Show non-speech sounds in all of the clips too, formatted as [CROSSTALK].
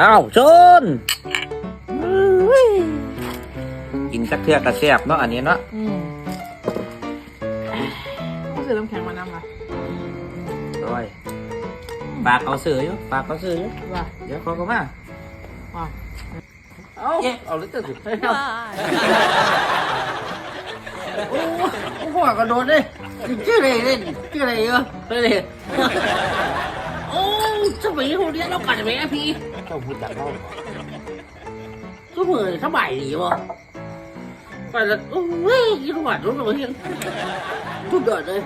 อ้าวชนอุ้ยกินจักเทือกกระแซบเนาะอันนี้เนาะอืมก็ซื้อน้ำแข็งมานำค่ะร้อยปากเอาเสืออยู่ปากเอาเสืออยู่ว่าเดี๋ยวเขาก็มาว่า เอาเอาเลยเตอร์สิโอ้โหกระโดดเลยชื่ออะไรเล่นชื่ออะไรเออไปเลยโอ้ สมัยคนเรียนเรากัดไหมอะพี่เจ้าพูดจักเขาก็เหมือนสบายดีวะไปแล้วโอ้ยยี่ห้อรถเราเห็นทุกเดือดเลย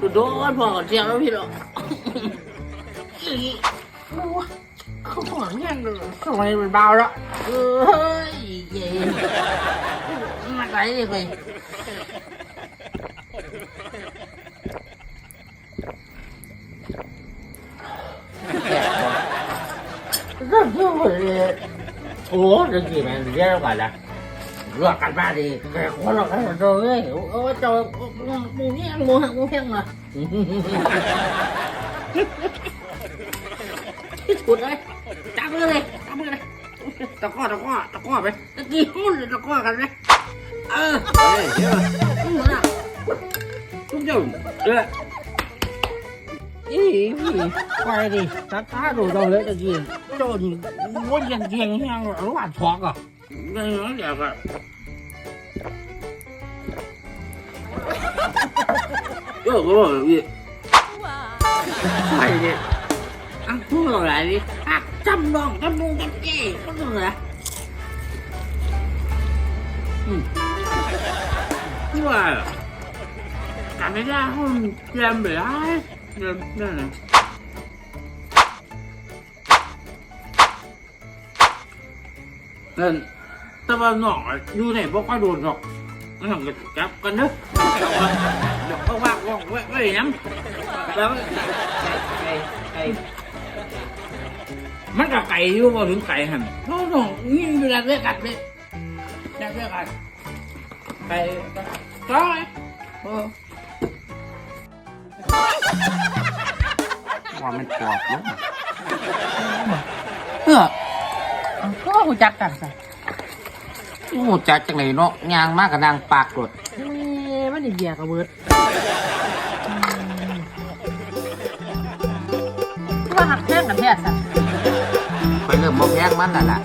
ทุกโดนพอเสียงแล้วพี่เนาะโอ้เขาหอนแห้งเลยทำไมมันเบาแล้วเอ้ยเย็นมาไหนเลย rất vui. Ủa cái gì này ra gọi là gọt cặp ba thì có là cái rồi ấy ôi trời mua cái ăn mua hàng mua hàng mà. [LAUGHS] Cụt đấy. Tao cái này tao cái này tao có tao có tao có vậy tao kì hôn tao có cái này ờ. Không muốn à không chịu được ý. Gì quay đi. Tao cá đồ đâu lấy được gì โดนว่ายังเกียงยังรู้ว่าทอกอะไม่รู้อยากอะเออก็บอกพี่ไปดิอะพูดอะไรดิอะจำลองจำมูกันเจ้ก็ต้องเหรออืมว่าการไม่ได้ห้องเตรียมไปได้เดินนั่น นั่นแต่ว่าหนองอะอยู่ไหนบ่ค่อยโดนหรอกนั่นก็จับกันเนอะเดี๋ยวเอาว่างว่างไว้ไว้ยังแล้วไก่ไก่มันก็ไก่อยู่บ่ถึงไก่หันเพราะหนองนี่อยู่ดันเรียกกัดเลยดันเรียกกัดไก่จ้อยเออว่ามันปอบเนาะเออ ก็หูจักกันสิโอ้จักจังไหนเนาะยางมากกับนางปากกดเอ้ยมันนี่เบียร์กับเบิร์ดว่าหักแท่งกันแท้สัตว์ไปเริ่มบ่แพงมันนั่นล่ะ